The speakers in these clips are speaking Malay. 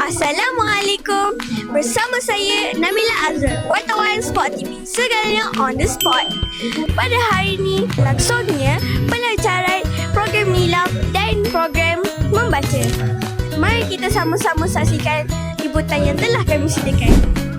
Assalamualaikum. Bersama saya Nabila Azra Wartawan Sport TV Segalanya on the spot. Pada hari ini Langsungnya Pelancaran Program Nilam Dan program Membaca. Mari kita sama-sama saksikan Liputan yang telah kami sediakan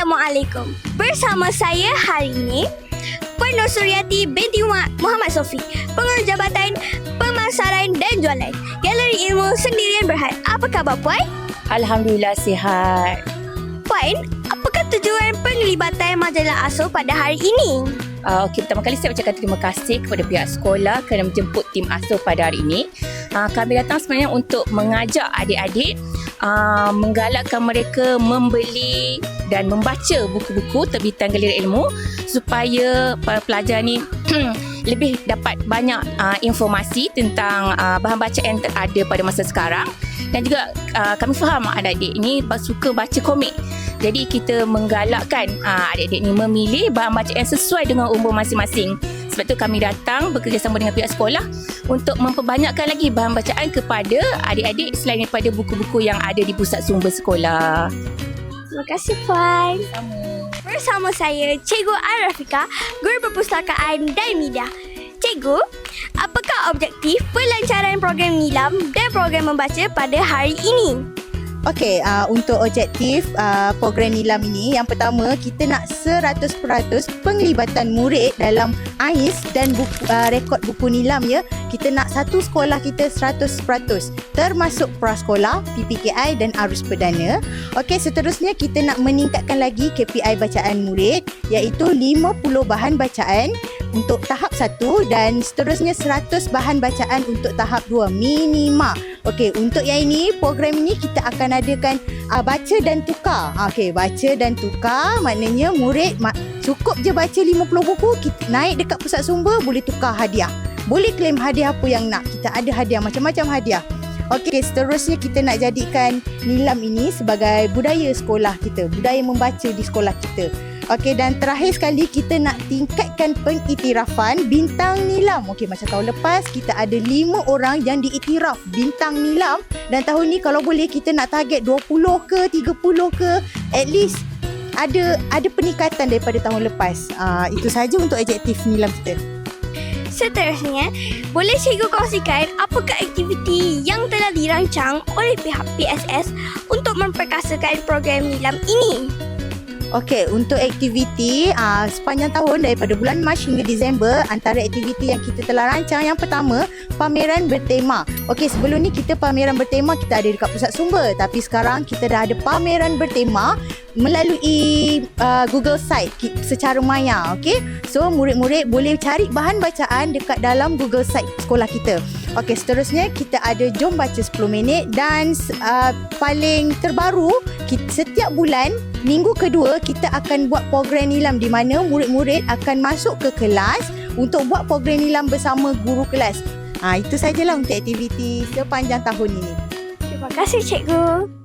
Assalamualaikum Bersama saya hari ini Penuh Suryati binti Muha- Muhammad Sofi Pengurus Jabatan Pemasaran dan Jualan Galeri Ilmu Sendirian Berhad Apa khabar Puan? Alhamdulillah sihat. Puan, apakah tujuan penglibatan majalah ASO pada hari ini? Uh, okay, pertama kali saya ucapkan terima kasih kepada pihak sekolah kerana menjemput tim asuh pada hari ini. Uh, kami datang sebenarnya untuk mengajak adik-adik uh, menggalakkan mereka membeli dan membaca buku-buku terbitan Galeri Ilmu supaya para pelajar ni lebih dapat banyak uh, informasi tentang uh, bahan bacaan yang ada pada masa sekarang dan juga uh, kami faham adik-adik ini suka baca komik jadi kita menggalakkan uh, adik-adik ni memilih bahan bacaan yang sesuai dengan umur masing-masing. Sebab tu kami datang bekerjasama dengan pihak sekolah untuk memperbanyakkan lagi bahan bacaan kepada adik-adik selain daripada buku-buku yang ada di pusat sumber sekolah. Terima kasih Puan Bersama saya Cikgu Arafika Guru Perpustakaan dan Media Cikgu, apakah objektif pelancaran program Nilam dan program membaca pada hari ini? Okey, uh, untuk objektif uh, program Nilam ini, yang pertama kita nak 100% penglibatan murid dalam AIS dan buku, uh, rekod buku Nilam ya. Kita nak satu sekolah kita 100% termasuk prasekolah, PPKI dan arus perdana. Okey, seterusnya kita nak meningkatkan lagi KPI bacaan murid iaitu 50 bahan bacaan untuk tahap 1 dan seterusnya 100 bahan bacaan untuk tahap 2 minima. Okey, untuk yang ini program ini kita akan adakan uh, baca dan tukar. Ah, Okey, baca dan tukar maknanya murid ma- cukup je baca 50 buku, kita naik dekat pusat sumber boleh tukar hadiah. Boleh claim hadiah apa yang nak. Kita ada hadiah macam-macam hadiah. Okey, seterusnya kita nak jadikan nilam ini sebagai budaya sekolah kita, budaya membaca di sekolah kita. Okey dan terakhir sekali kita nak tingkatkan pengiktirafan bintang nilam. Okey macam tahun lepas kita ada 5 orang yang diiktiraf bintang nilam dan tahun ni kalau boleh kita nak target 20 ke 30 ke at least ada ada peningkatan daripada tahun lepas. Uh, itu saja untuk objektif nilam kita. Seterusnya, boleh cikgu kongsikan apakah aktiviti yang telah dirancang oleh pihak PSS untuk memperkasakan program Nilam ini? Okey, untuk aktiviti uh, sepanjang tahun daripada bulan Mac hingga Disember, antara aktiviti yang kita telah rancang yang pertama, pameran bertema. Okey, sebelum ni kita pameran bertema kita ada dekat pusat sumber, tapi sekarang kita dah ada pameran bertema melalui uh, Google Site secara maya, okey? So, murid-murid boleh cari bahan bacaan dekat dalam Google Site sekolah kita. Okey, seterusnya kita ada Jom Baca 10 Minit dan uh, paling terbaru, kita, setiap bulan minggu kedua kita akan buat program nilam di mana murid-murid akan masuk ke kelas untuk buat program nilam bersama guru kelas. Ha, itu sajalah untuk aktiviti sepanjang tahun ini. Terima kasih cikgu.